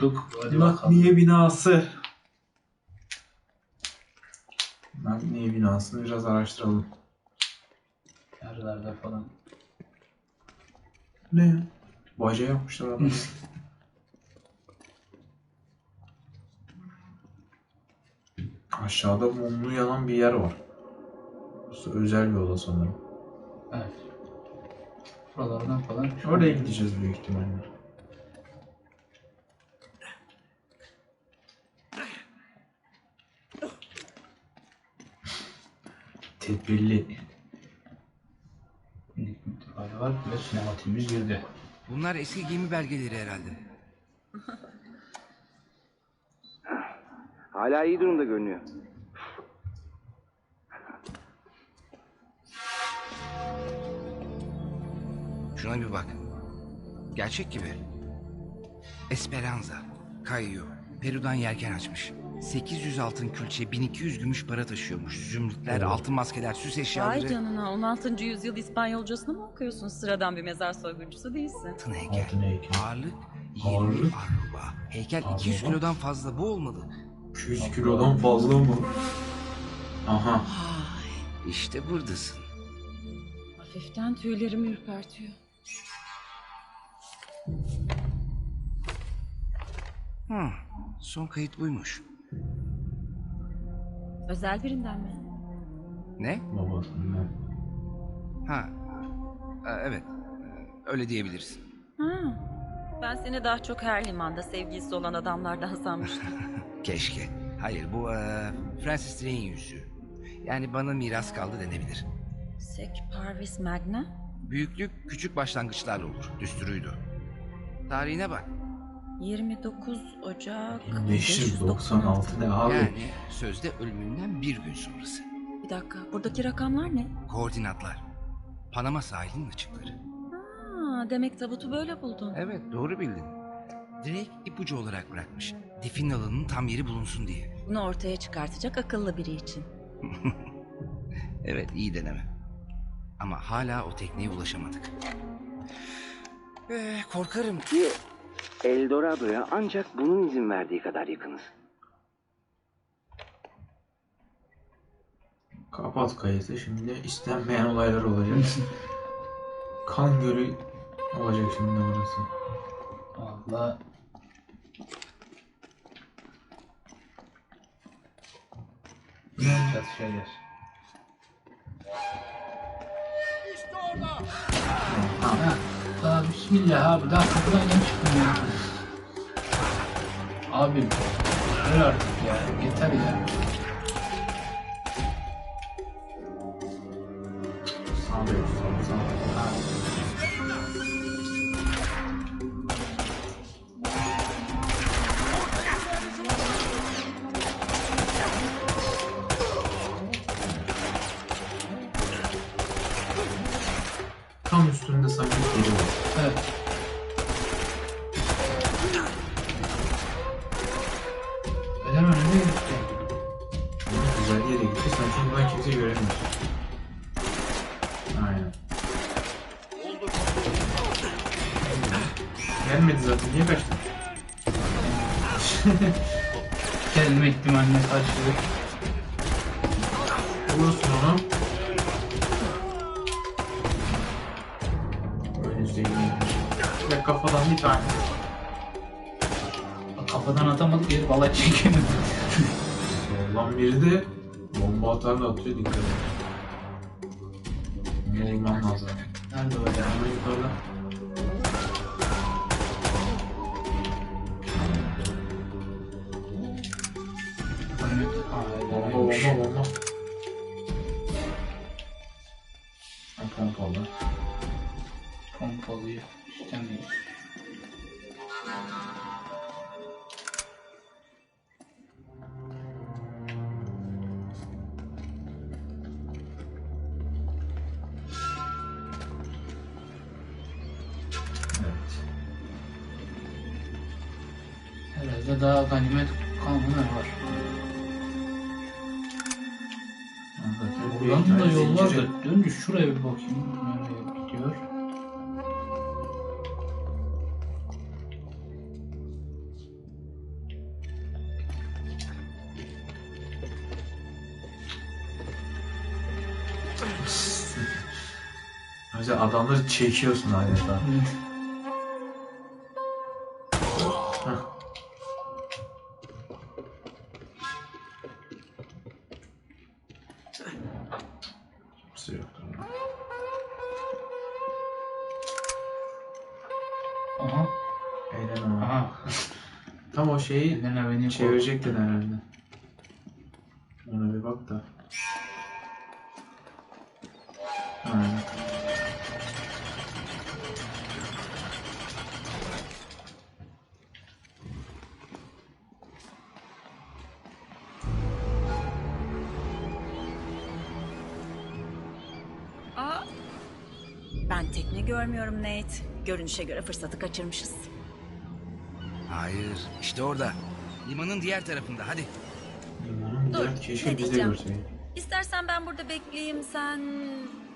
bulduk. Hadi bakalım. Nakliye binası. Nakliye binasını biraz araştıralım. Yerlerde falan. Ne ya? Baca yapmışlar adam. Aşağıda mumlu yanan bir yer var. Burası özel bir oda sanırım. Evet. Buralardan falan. Oraya gideceğiz büyük ihtimalle. Tedbirli. Minik mütefali var ve sinematiğimiz girdi. Bunlar eski gemi belgeleri herhalde. Hala iyi durumda görünüyor. Şuna bir bak. Gerçek gibi. Esperanza, Cayo, Peru'dan yelken açmış. 800 altın külçe, 1200 gümüş para taşıyormuş. Zümrütler, altın maskeler, süs Vay eşyaları. canına 16. yüzyıl İspanyolcasını mı okuyorsun? Sıradan bir mezar soyguncusu değilsin. Altın heykel. Altın heykel. Ağırlık 20 Ağırlık? arruba. Heykel 200 Arruba? kilodan fazla bu olmalı. 200 kilodan fazla mı? Aha. İşte buradasın. Hafiften tüylerimi ürpertiyor. Hmm, son kayıt buymuş. Özel birinden mi? Ne? Babasından. Ha, e, evet. Öyle diyebiliriz. Ha. Ben seni daha çok her limanda sevgilisi olan adamlardan sanmıştım. Keşke. Hayır bu e, Francis Drake'in yüzüğü. Yani bana miras kaldı denebilir. Sek Parvis Magna? Büyüklük küçük başlangıçlarla olur. Düsturuydu. Tarihine bak. 29 Ocak 1596 ne abi? Yani sözde ölümünden bir gün sonrası. Bir dakika buradaki rakamlar ne? Koordinatlar. Panama sahilinin açıkları. Ha, demek tabutu böyle buldun. Evet doğru bildin. Drake ipucu olarak bırakmış. Defin alanının tam yeri bulunsun diye. Bunu ortaya çıkartacak akıllı biri için. Evet iyi deneme. Ama hala o tekneye ulaşamadık. Ee, korkarım ki Eldorado'ya ancak bunun izin verdiği kadar yakınız. Kapat kayıtı şimdi istenmeyen olaylar olacak. kan gölü olacak şimdi burası. Valla biraz şeyler. Ha, bismillah abi daha kapıdan yeni çıktım ya. Abim ver artık ya yeter ya. Gelmedi zaten. Niye kaçtın? Gelme ihtimaline karşılık. Vurursun onu. Önünüzde. Ve kafadan bir tane. Kafadan atamadık ya valla çekemedim. Soldan biri de bomba atar da atıyor dikkat et. Bulmam lazım. Nerede o ya? Yukarıda. Bomba bomba. Ha, Pompalı. Pompalıyı istemiyoruz. Herhalde daha ganimet kanunu var. Buradan da yollar da döndü şuraya bir bakayım. Nereye gidiyor? Önce adamları çekiyorsun adeta. Kimse yoktur. Aha. Eğlen ama. Aha. Tam o şeyi beni çevirecektin herhalde. Görmüyorum Nate. Görünüşe göre fırsatı kaçırmışız. Hayır, işte orada. Limanın diğer tarafında, hadi. Dur. Keşke ne biz de diyeceğim? görseydik. İstersen ben burada bekleyeyim sen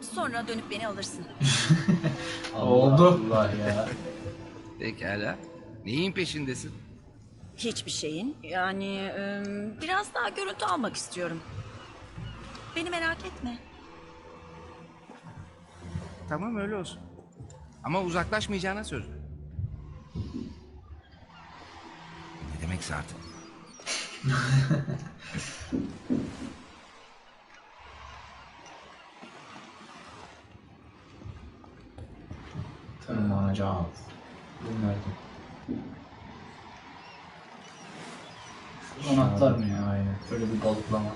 sonra dönüp beni alırsın. Allah Oldu. Allah ya. Pekala. Neyin peşindesin? Hiçbir şeyin. Yani ım, biraz daha görüntü almak istiyorum. Beni merak etme. Tamam öyle olsun. Ama uzaklaşmayacağına söz. ver. Ne demekse artık. Tırmanacağız. Bunlardı. Şuradan atlar mı ya? Aynen. Böyle bir balıklama.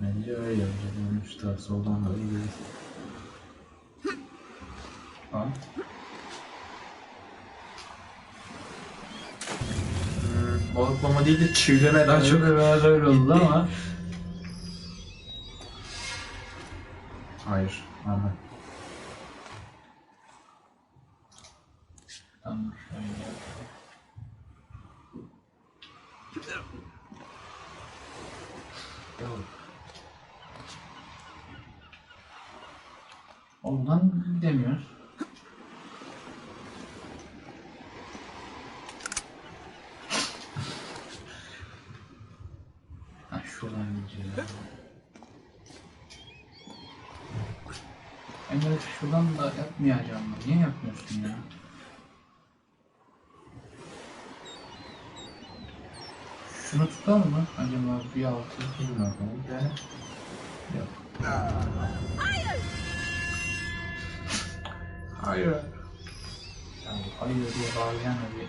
Bence öyle yapacak. Yani şu taraf soldan da öyle Ha? Hmm, balıklama değil de çivileme daha çok. biraz öyle oldu Gitti. ama. Hayır. Ama. Tamam. Oradan gidemiyoruz. Ha şuradan gideceğiz. Emre şuradan da yapmayacağım. Niye yapmıyorsun ya? Şunu tutar mı acaba bir altı? Bilmiyorum. Yani. Yok. Hayır. Hayır. Ya hayır diye da bir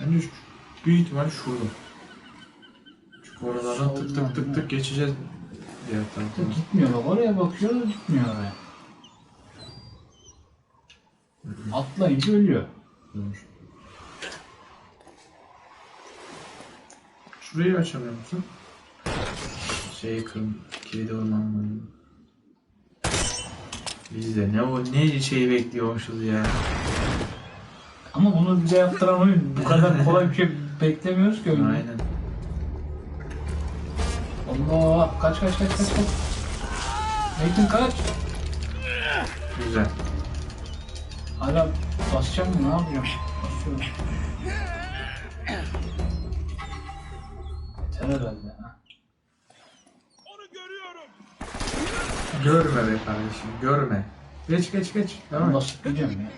Bence büyük ihtimal şurada. Çünkü oralardan tık tık tık tık geçeceğiz diğer Da taraftan. gitmiyor bak oraya bakıyor da gitmiyor oraya. Atlayınca ölüyor. Dur. Şurayı açamıyor musun? Şey kırm, kilidi ormanları. Biz de ne o ne şeyi bekliyormuşuz ya. Ama bunu bize yaptıran oyun. Bu kadar kolay bir şey beklemiyoruz ki oyunda. Aynen. Allah kaç kaç kaç kaç kaç. Nathan kaç. Güzel. Hala basacağım mı ne yapacağım? Basıyorum. Yeter herhalde. Ha. Görme be kardeşim, görme. Geç geç geç. Et. basıp gideceğim ya.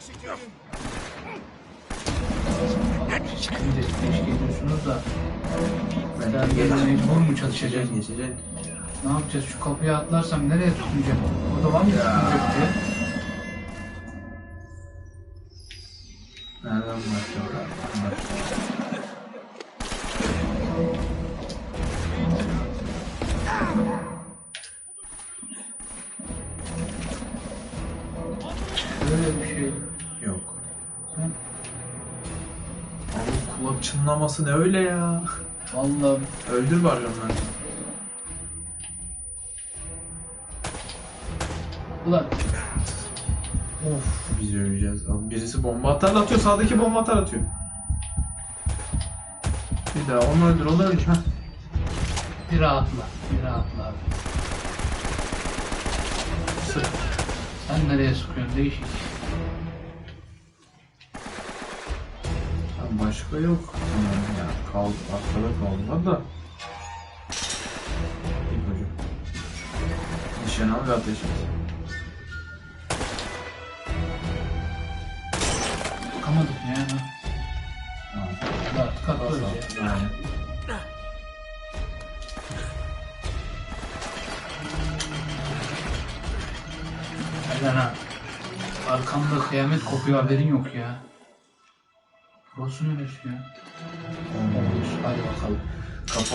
Şimdi teşkil ediyorsunuz da ben geç. mecbur mu geçeceksin. Ne yapacağız? Şu kapıyı atlarsam nereye tutunacağım? O da var mı tutunacak diye? Nereden başlıyor? Çınlaması ne öyle ya? Vallahi Öldür bari onları. ulan. Of. Biz öleceğiz. Birisi bomba atar atıyor. Sağdaki bomba atar atıyor. Bir daha onu öldür, onu öldür. Heh. Bir rahatla. Bir rahatla abi. Sık. Sen nereye sıkıyorsun? Değişik. Başka yok. Tamam ya. Kaldı, arkada kaldı da. nişan al ve ateş et. Ya. Yani. Aynen ha. Arkamda kıyamet kopuyor haberin yok ya. Burası neresi ya? Hadi bakalım. Kafa